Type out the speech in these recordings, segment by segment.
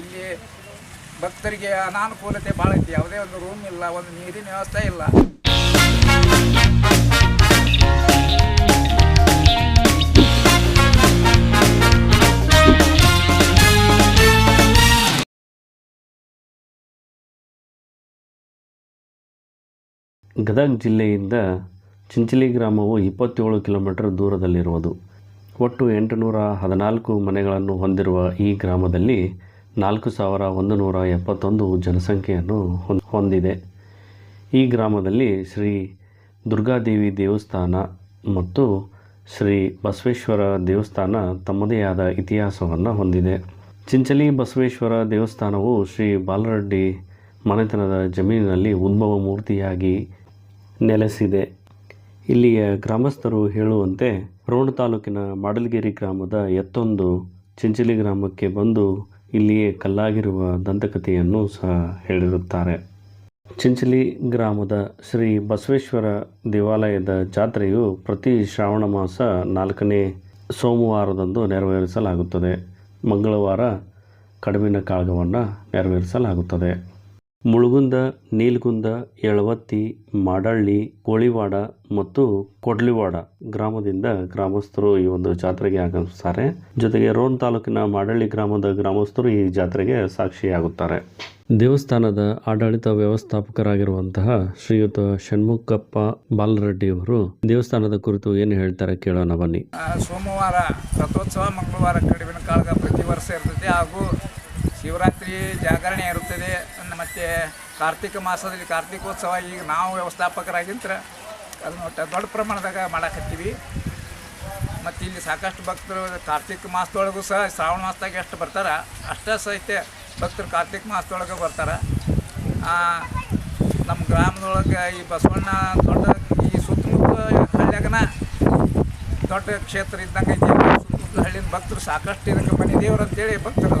ಇಲ್ಲಿ ಭಕ್ತರಿಗೆ ಅನಾನುಕೂಲತೆ ಭಾಳ ಐತಿ. ಯಾವುದೇ ಒಂದು ರೂಮ್ ಇಲ್ಲ ಒಂದು ನೀರಿನ ವ್ಯವಸ್ಥೆ ಇಲ್ಲ. ಗದಗ ಜಿಲ್ಲೆಯಿಂದ ಚಿಂಚಲಿ ಗ್ರಾಮವು ಇಪ್ಪತ್ತೇಳು ಕಿಲೋಮೀಟರ್ ದೂರದಲ್ಲಿರುವುದು. ಒಟ್ಟು ಎಂಟುನೂರ ಹದಿನಾಲ್ಕು ಮನೆಗಳನ್ನು ಹೊಂದಿರುವ ಈ ಗ್ರಾಮದಲ್ಲಿ ನಾಲ್ಕು ಸಾವಿರ ಒಂದು ನೂರ ಎಪ್ಪತ್ತೊಂದು ಜನಸಂಖ್ಯೆಯನ್ನು ಹೊಂದ್- ಹೊಂದಿದೆ. ಈ ಗ್ರಾಮದಲ್ಲಿ ಶ್ರೀ ದುರ್ಗಾದೇವಿ ದೇವಸ್ಥಾನ ಮತ್ತು ಶ್ರೀ ಬಸವೇಶ್ವರ ದೇವಸ್ಥಾನ ತಮ್ಮದೇ ಆದ ಇತಿಹಾಸವನ್ನು ಹೊಂದಿದೆ. ಚಿಂಚಲಿ ಬಸವೇಶ್ವರ ದೇವಸ್ಥಾನವು ಶ್ರೀ ಬಾಲರೆಡ್ಡಿ ಮನೆತನದ ಜಮೀನಿನಲ್ಲಿ ಉದ್ಭವ ಮೂರ್ತಿಯಾಗಿ ನೆಲೆಸಿದೆ. ಇಲ್ಲಿಯ ಗ್ರಾಮಸ್ಥರು ಹೇಳುವಂತೆ, ರೋಣ ತಾಲೂಕಿನ ಮಾಡಲಗಿರಿ ಗ್ರಾಮದ ಎತ್ತೊಂದು ಚಿಂಚಲಿ ಗ್ರಾಮಕ್ಕೆ ಬಂದು ಇಲ್ಲಿಯೇ ಕಲ್ಲಾಗಿರುವ ದಂತಕಥೆಯನ್ನು ಸಹ ಹೇಳಿರುತ್ತಾರೆ. ಚಿಂಚಲಿ ಗ್ರಾಮದ ಶ್ರೀ ಬಸವೇಶ್ವರ ದೇವಾಲಯದ ಜಾತ್ರೆಯು ಪ್ರತಿ ಶ್ರಾವಣ ಮಾಸ ನಾಲ್ಕನೇ ಸೋಮವಾರದಂದು ನೆರವೇರಿಸಲಾಗುತ್ತದೆ. ಮಂಗಳವಾರ ಕಡುಬಿನ ಕಾಳಗವನ್ನು ನೆರವೇರಿಸಲಾಗುತ್ತದೆ. ಮುಳುಗುಂದ, ನೀಲ್ಗುಂದ ಯಳವತ್ತಿ ಮಾಡಳ್ಳಿ, ಕೋಳಿವಾಡ ಮತ್ತು ಕೊಡ್ಲಿವಾಡ ಗ್ರಾಮದಿಂದ ಗ್ರಾಮಸ್ಥರು ಈ ಒಂದು ಜಾತ್ರೆಗೆ ಆಗಮಿಸ್ತಾರೆ. ಜೊತೆಗೆ ರೋಣ ತಾಲೂಕಿನ ಮಾಡಳ್ಳಿ ಗ್ರಾಮದ ಗ್ರಾಮಸ್ಥರು ಈ ಜಾತ್ರೆಗೆ ಸಾಕ್ಷಿಯಾಗುತ್ತಾರೆ. ದೇವಸ್ಥಾನದ ಆಡಳಿತ ವ್ಯವಸ್ಥಾಪಕರಾಗಿರುವಂತಹ ಶ್ರೀಯುತ ಷಣ್ಮುಖಪ್ಪ ಬಾಲರೆಡ್ಡಿಯವರು ದೇವಸ್ಥಾನದ ಕುರಿತು ಏನು ಹೇಳ್ತಾರೆ ಕೇಳೋಣ ಬನ್ನಿ. ಸೋಮವಾರ, ರಥೋತ್ಸವ ಮಂಗಳವಾರ ಕಡಿಮೆ ಕಾಳಗ ಪ್ರತಿ ವರ್ಷ ಇರ್ತದೆ ಹಾಗೂ ಶಿವರಾತ್ರಿ ಜಾಗರಣೆ ಇರುತ್ತದೆ. ಮತ್ತು ಕಾರ್ತಿಕ ಮಾಸದಲ್ಲಿ ಕಾರ್ತಿಕೋತ್ಸವ, ಈಗ ನಾವು ವ್ಯವಸ್ಥಾಪಕರಾಗಿಂತ್ರ ಅದನ್ನು ಒಟ್ಟು ದೊಡ್ಡ ಪ್ರಮಾಣದಾಗ ಮಾಡಕತ್ತೀವಿ. ಮತ್ತು ಇಲ್ಲಿ ಸಾಕಷ್ಟು ಭಕ್ತರು ಕಾರ್ತಿಕ ಮಾಸದೊಳಗೂ ಸಹ, ಶ್ರಾವಣ ಮಾಸದಾಗ ಎಷ್ಟು ಬರ್ತಾರೆ, ಅಷ್ಟೇ ಸಹಿತ ಭಕ್ತರು ಕಾರ್ತಿಕ ಮಾಸದೊಳಗೆ ಬರ್ತಾರೆ. ನಮ್ಮ ಗ್ರಾಮದೊಳಗೆ ಈ ಬಸವಣ್ಣ ದೊಡ್ಡ ಈ ಸುತ್ತಮುತ್ತ ಹಳ್ಳಿಯಾಗನ ದೊಡ್ಡ ಕ್ಷೇತ್ರ ಇದ್ದಂಗೆ ಐತಿ ಸುತ್ತಮುತ್ತ ಹಳ್ಳಿನ ಭಕ್ತರು ಸಾಕಷ್ಟು ಇದಕ್ಕೆ ಮನೆ ದೇವರು ಅಂತೇಳಿ ಭಕ್ತರು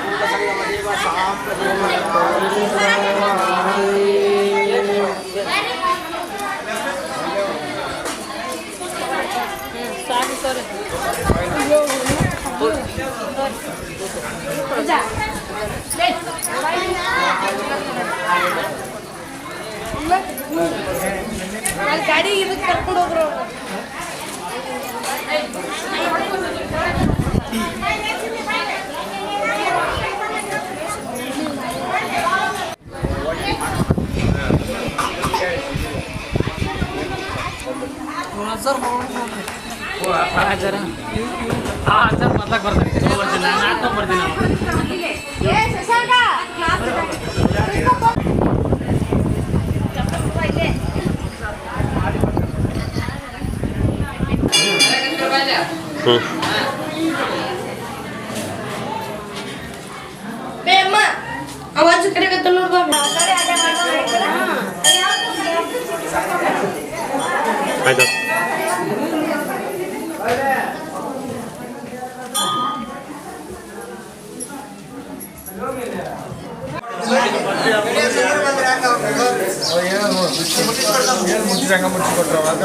ಗಾಡಿ ಇದಕ್ಕೆ ಕರ್ಕೊಂಡು ಹೋಗ್ರು ಅವ್ರು. ಏ ಶಶಾಂಕ ಕ್ಲಾಸ್ ಇಲ್ಲೇ ಬೇ ಅಮ್ಮ ಆವಾಜ್ ಕರೆಗತ್ತ ನೋಡ್ಬಾ ಆಯ್ತು ಏನು ಮುಚ್ಚಿದಂಗ ಮುಚ್ಚಿ ಕೊಟ್ರು ಅವಾಗ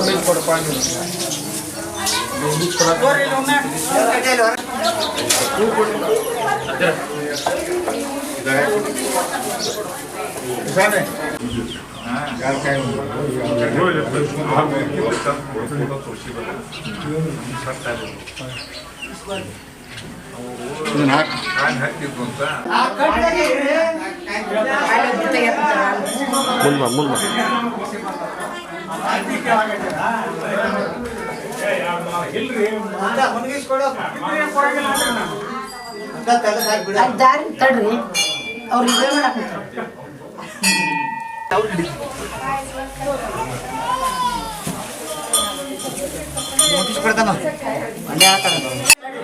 ಮೇಲೆ ಕೊಡಪ್ಪ ನೀವು ಮುಂದೆ ಬಾ ಮುಂದೆ ಬಾ ದಾರಿ ತಡ್ರಿ ಅವ್ರು ಇದೇ ಮಾಡಾಕತ್ತಾರ ಸ್ವಲ್ಪ ಸರಿ ನೋಡಿ ಅಲ್ಲ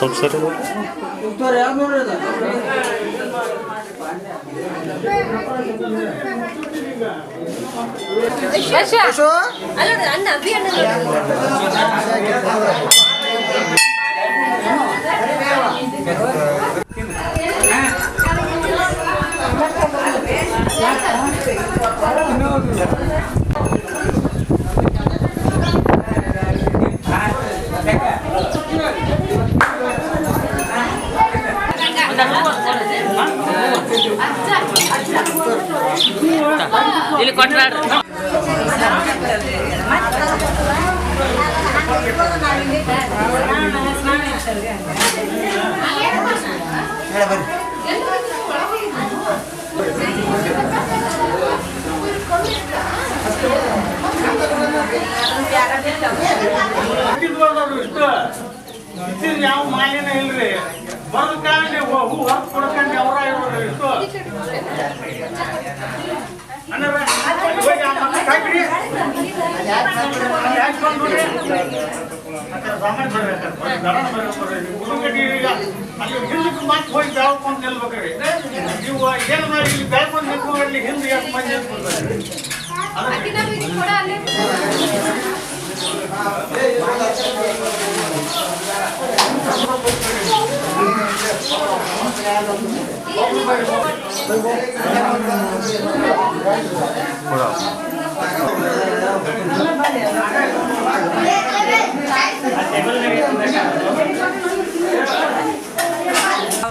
ಅಣ್ಣ ಇಲ್ಲಿ ಕೊಟ್ರಾಡ್ರಿ ಯಾವ ಮಾಲಿನ ಇಲ್ರಿ ಬರ್ಕೊಂಡು ಹೂ ಹೊತ್ತು ಕೊಡ್ಕೊಂಡು ಅವರ ಇರೋದು ಇಷ್ಟು ಯಾವ ಹೋಗಿ ಆ ಮಕ್ಕಳಿಗೆ ಹಾಕ್ರಿ. ಅಲ್ಲಿ ಹಾಕ್ಕೊಂಡು ಬಿಡ್ರಿ. ಮತ್ತೆ ಸಾಮಾನ್ಯ ಬರ್ರಿ ಅಲ್ಲಿ ಹಿಂದಕ್ಕೆ ಮತ್ತೆ ಹೋಗಿ ಬೆಳ್ಕೊಂಡ್ ನಿಲ್ಬೇಕ್ರಿ ನೀವು ಏನು ಮಾಡಿ ಇಲ್ಲಿ ಬೆಳ್ಕೊಂಡ್ ಹಿಂದೆ ಎಷ್ಟು ಮಂದಿ ನಿಂತ್ಕೊಳ್ತಾರೆ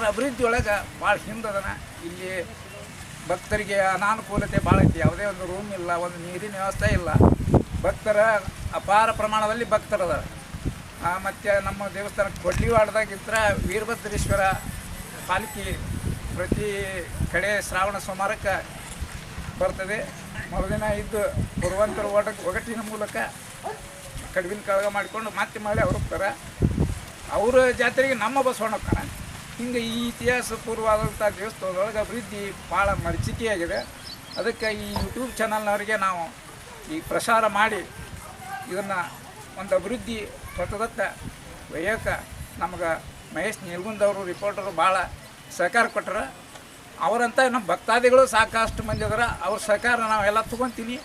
ಅಭಿವೃದ್ಧಿ ಒಳಗೆ ಭಾಳ ಹಿಂದದನ ಇಲ್ಲಿ ಭಕ್ತರಿಗೆ ಅನಾನುಕೂಲತೆ ಭಾಳ ಐತಿ. ಯಾವುದೇ ಒಂದು ರೂಮ್ ಇಲ್ಲ, ಒಂದು ನೀರಿನ ವ್ಯವಸ್ಥೆ ಇಲ್ಲ. ಭಕ್ತರ ಅಪಾರ ಪ್ರಮಾಣದಲ್ಲಿ ಭಕ್ತರದಾರ. ಮತ್ತು ನಮ್ಮ ದೇವಸ್ಥಾನ ಕೊಡ್ಲಿವಾಡದಾಗಿಂತ್ರ ವೀರಭದ್ರೇಶ್ವರ ಪಾಲಿಕೆ ಪ್ರತಿ ಕಡೆ ಶ್ರಾವಣ ಸೋಮವಾರಕ್ಕೆ ಬರ್ತದೆ. ಮರುದಿನ ಇದ್ದು ಬರುವಂತರ ಓಟಕ್ಕೆ ಒಗಟಿನ ಮೂಲಕ ಕಡುಬಿನ ಕಳಗ ಮಾಡಿಕೊಂಡು ಮತ್ತೆ ಮಳೆ ಅವ್ರು ಹೋಗ್ತಾರೆ. ಅವರ ಜಾತ್ರೆಗೆ ನಮ್ಮ ಬಸವಣ್ಣ ಹೋಗ್ತಾನೆ ಹಿಂಗೆ ಈ ಇತಿಹಾಸ ಪೂರ್ವವಾದಂಥ ದೇವಸ್ಥಾನದೊಳಗೆ ಅಭಿವೃದ್ಧಿ ಭಾಳ ಮರಿಚಿಕೆಯಾಗಿದೆ. ಅದಕ್ಕೆ ಈ ಯೂಟ್ಯೂಬ್ ಚಾನಲ್ನವರಿಗೆ ನಾವು ಈ ಪ್ರಸಾರ ಮಾಡಿ ಇದನ್ನು ಒಂದು ಅಭಿವೃದ್ಧಿ ಹೊತ್ತದತ್ತ ಒಯ್ಯಕ ನಮ್ಗೆ ಮಹೇಶ್ ನಿರ್ಗುಂದವರು ರಿಪೋರ್ಟರು ಭಾಳ ಸಹಕಾರ ಕೊಟ್ಟರು ಅವರಂತ ನಮ್ಮ ಭಕ್ತಾದಿಗಳು ಸಾಕಷ್ಟು ಮಂದಿ ಅದರ. ಅವ್ರ ಸಹಕಾರ ನಾವೆಲ್ಲ ತೊಗೊತೀನಿ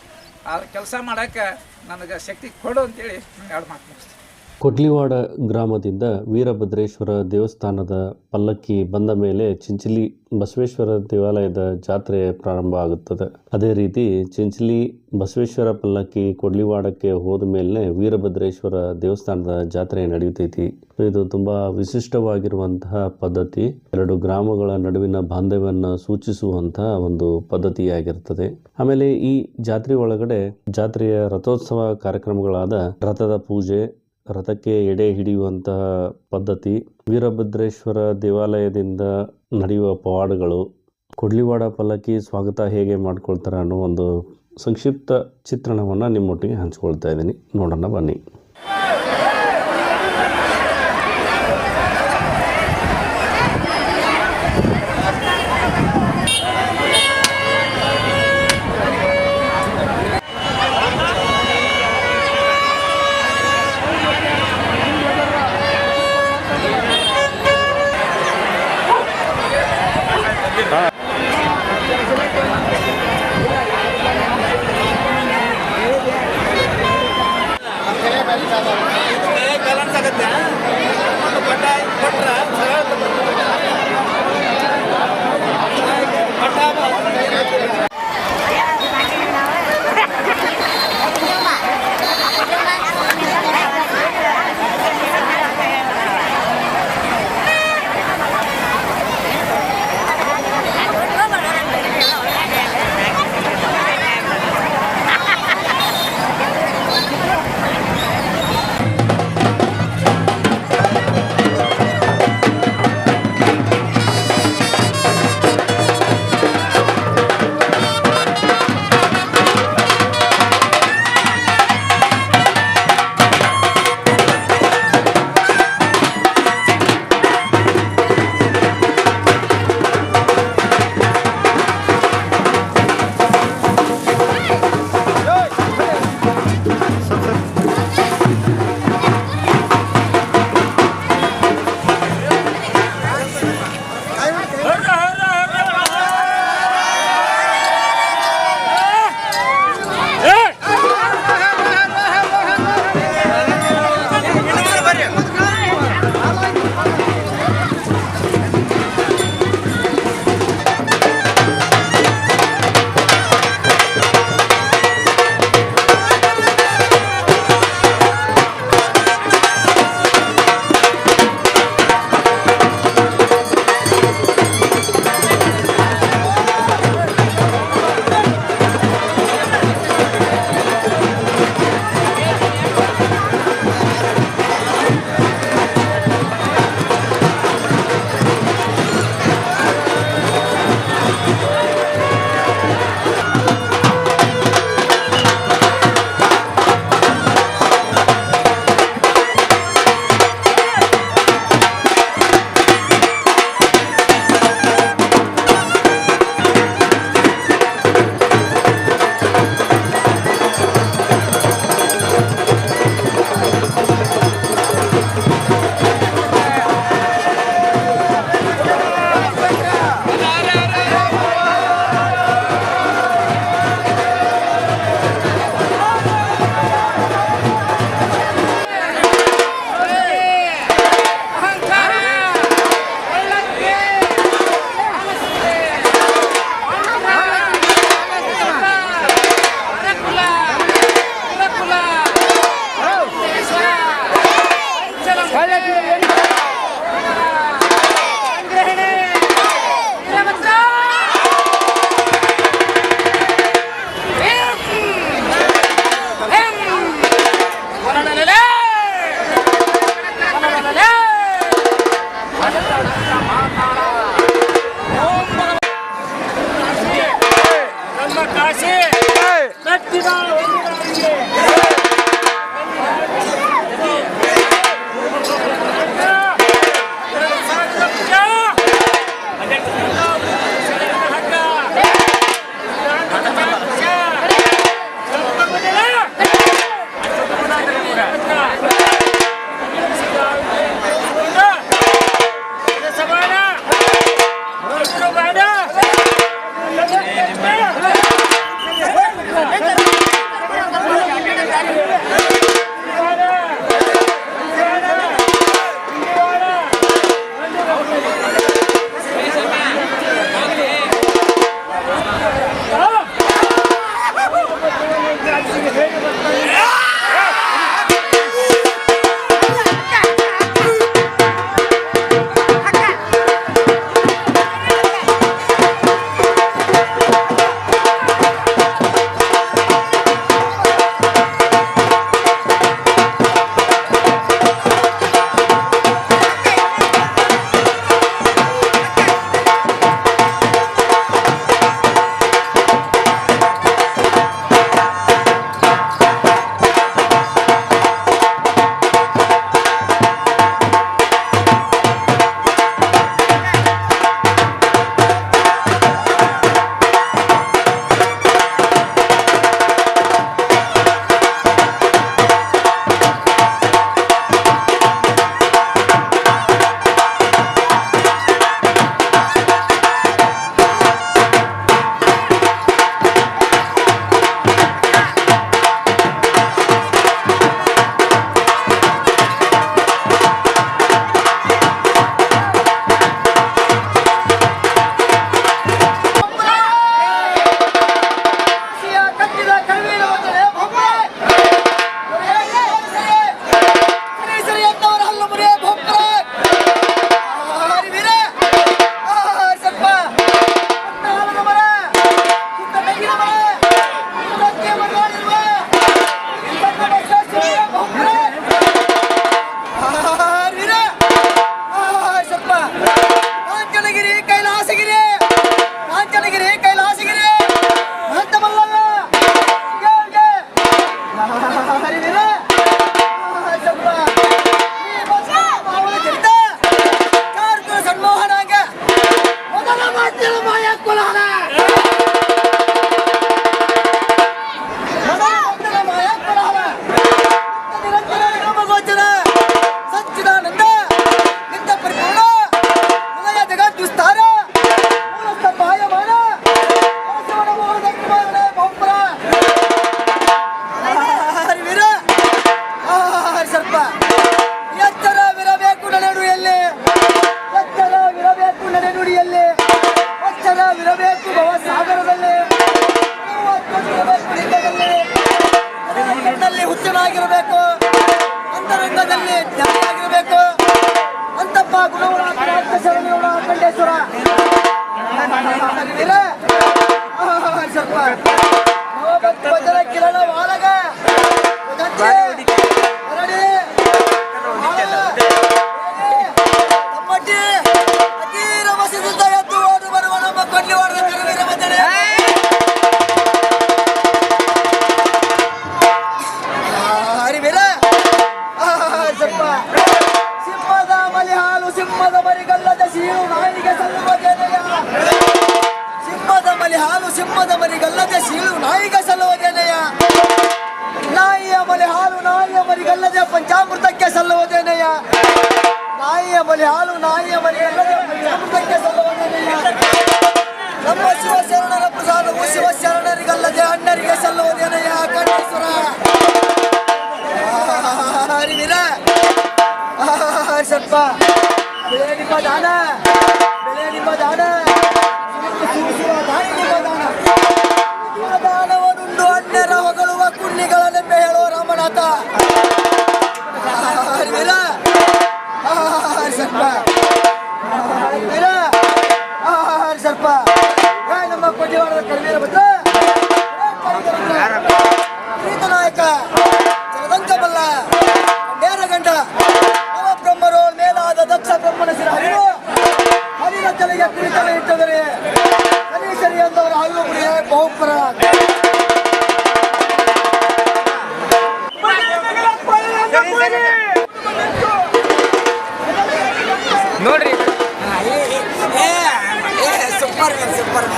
ಆ ಕೆಲಸ ಮಾಡೋಕ್ಕೆ ನನಗೆ ಶಕ್ತಿ ಕೊಡು ಅಂತೇಳಿ ಎರಡು ಮಾತು ಮುಗಿಸ್ತೀನಿ. ಕೊಡ್ಲಿವಾಡ ಗ್ರಾಮದಿಂದ ವೀರಭದ್ರೇಶ್ವರ ದೇವಸ್ಥಾನದ ಪಲ್ಲಕ್ಕಿ ಬಂದ ಮೇಲೆ ಚಿಂಚಲಿ ಬಸವೇಶ್ವರ ದೇವಾಲಯದ ಜಾತ್ರೆ ಪ್ರಾರಂಭ ಆಗುತ್ತದೆ. ಅದೇ ರೀತಿ ಚಿಂಚಲಿ ಬಸವೇಶ್ವರ ಪಲ್ಲಕ್ಕಿ ಕೊಡ್ಲಿವಾಡಕ್ಕೆ ಹೋದ ಮೇಲೆ ವೀರಭದ್ರೇಶ್ವರ ದೇವಸ್ಥಾನದ ಜಾತ್ರೆ ನಡೆಯುತ್ತೈತಿ. ಇದು ತುಂಬಾ ವಿಶಿಷ್ಟವಾಗಿರುವಂತಹ ಪದ್ಧತಿ. ಎರಡು ಗ್ರಾಮಗಳ ನಡುವಿನ ಬಾಂಧವ್ಯವನ್ನು ಸೂಚಿಸುವಂತಹ ಒಂದು ಪದ್ಧತಿಯಾಗಿರ್ತದೆ ಆಮೇಲೆ ಈ ಜಾತ್ರೆ ಒಳಗಡೆ ಜಾತ್ರೆಯ ರಥೋತ್ಸವ ಕಾರ್ಯಕ್ರಮಗಳಾದ ರಥದ ಪೂಜೆ ರಥಕ್ಕೆ ಎಡೆ ಹಿಡಿಯುವಂತಹ ಪದ್ಧತಿ. ವೀರಭದ್ರೇಶ್ವರ ದೇವಾಲಯದಿಂದ ನಡೆಯುವ ಪವಾಡಗಳು. ಕೊಡ್ಲಿವಾಡ ಪಲ್ಲಕ್ಕಿ ಸ್ವಾಗತ ಹೇಗೆ ಮಾಡ್ಕೊಳ್ತಾರೆ ಅನ್ನೋ ಒಂದು ಸಂಕ್ಷಿಪ್ತ ಚಿತ್ರಣವನ್ನು ನಿಮ್ಮೊಟ್ಟಿಗೆ ಹಂಚ್ಕೊಳ್ತಾ ಇದ್ದೀನಿ. ನೋಡೋಣ ಬನ್ನಿ. ಬ್ಯಾಲೆನ್ಸ್ ಆಗುತ್ತೆ ಕೊಟ್ಟ ಕೊಟ್ರ দাতা আর মেলা আর সন্ধ্যা ನೋಡ್ರಿ. Super super.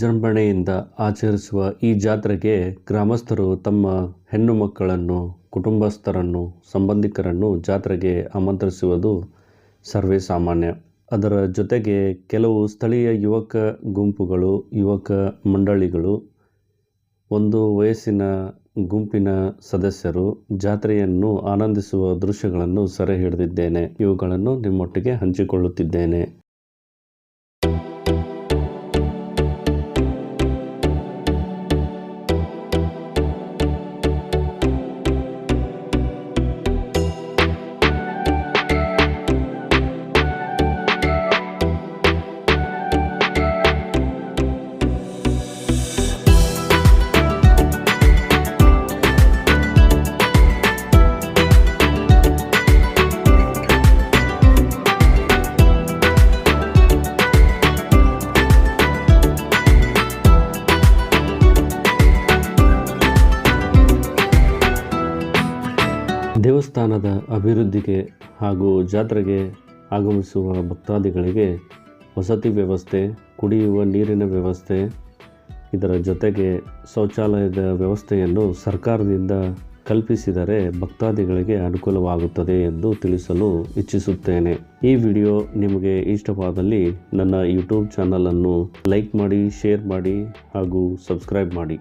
ವಿಜೃಂಭಣೆಯಿಂದ ಆಚರಿಸುವ ಈ ಜಾತ್ರೆಗೆ ಗ್ರಾಮಸ್ಥರು ತಮ್ಮ ಹೆಣ್ಣು ಮಕ್ಕಳನ್ನು, ಕುಟುಂಬಸ್ಥರನ್ನು, ಸಂಬಂಧಿಕರನ್ನು ಜಾತ್ರೆಗೆ ಆಮಂತ್ರಿಸುವುದು ಸರ್ವೇ ಸಾಮಾನ್ಯ. ಅದರ ಜೊತೆಗೆ ಕೆಲವು ಸ್ಥಳೀಯ ಯುವಕ ಗುಂಪುಗಳು, ಯುವಕ ಮಂಡಳಿಗಳು, ಒಂದು ವಯಸ್ಸಿನ ಗುಂಪಿನ ಸದಸ್ಯರು ಜಾತ್ರೆಯನ್ನು ಆನಂದಿಸುವ ದೃಶ್ಯಗಳನ್ನು ಸೆರೆ ಹಿಡಿದಿದ್ದೇನೆ ಇವುಗಳನ್ನು ನಿಮ್ಮೊಟ್ಟಿಗೆ ಹಂಚಿಕೊಳ್ಳುತ್ತಿದ್ದೇನೆ. ದೇವಸ್ಥಾನದ ಅಭಿವೃದ್ಧಿಗೆ ಹಾಗೂ ಜಾತ್ರೆಗೆ ಆಗಮಿಸುವ ಭಕ್ತಾದಿಗಳಿಗೆ ವಸತಿ ವ್ಯವಸ್ಥೆ, ಕುಡಿಯುವ ನೀರಿನ ವ್ಯವಸ್ಥೆ, ಇದರ ಜೊತೆಗೆ ಶೌಚಾಲಯದ ವ್ಯವಸ್ಥೆಯನ್ನು ಸರ್ಕಾರದಿಂದ ಕಲ್ಪಿಸಿದರೆ ಭಕ್ತಾದಿಗಳಿಗೆ ಅನುಕೂಲವಾಗುತ್ತದೆ ಎಂದು ತಿಳಿಸಲು ಇಚ್ಛಿಸುತ್ತೇನೆ. ಈ ವಿಡಿಯೋ ನಿಮಗೆ ಇಷ್ಟವಾದಲ್ಲಿ ನನ್ನ ಯೂಟ್ಯೂಬ್ ಚಾನಲನ್ನು ಲೈಕ್ ಮಾಡಿ, ಶೇರ್ ಮಾಡಿ ಹಾಗೂ ಸಬ್ಸ್ಕ್ರೈಬ್ ಮಾಡಿ.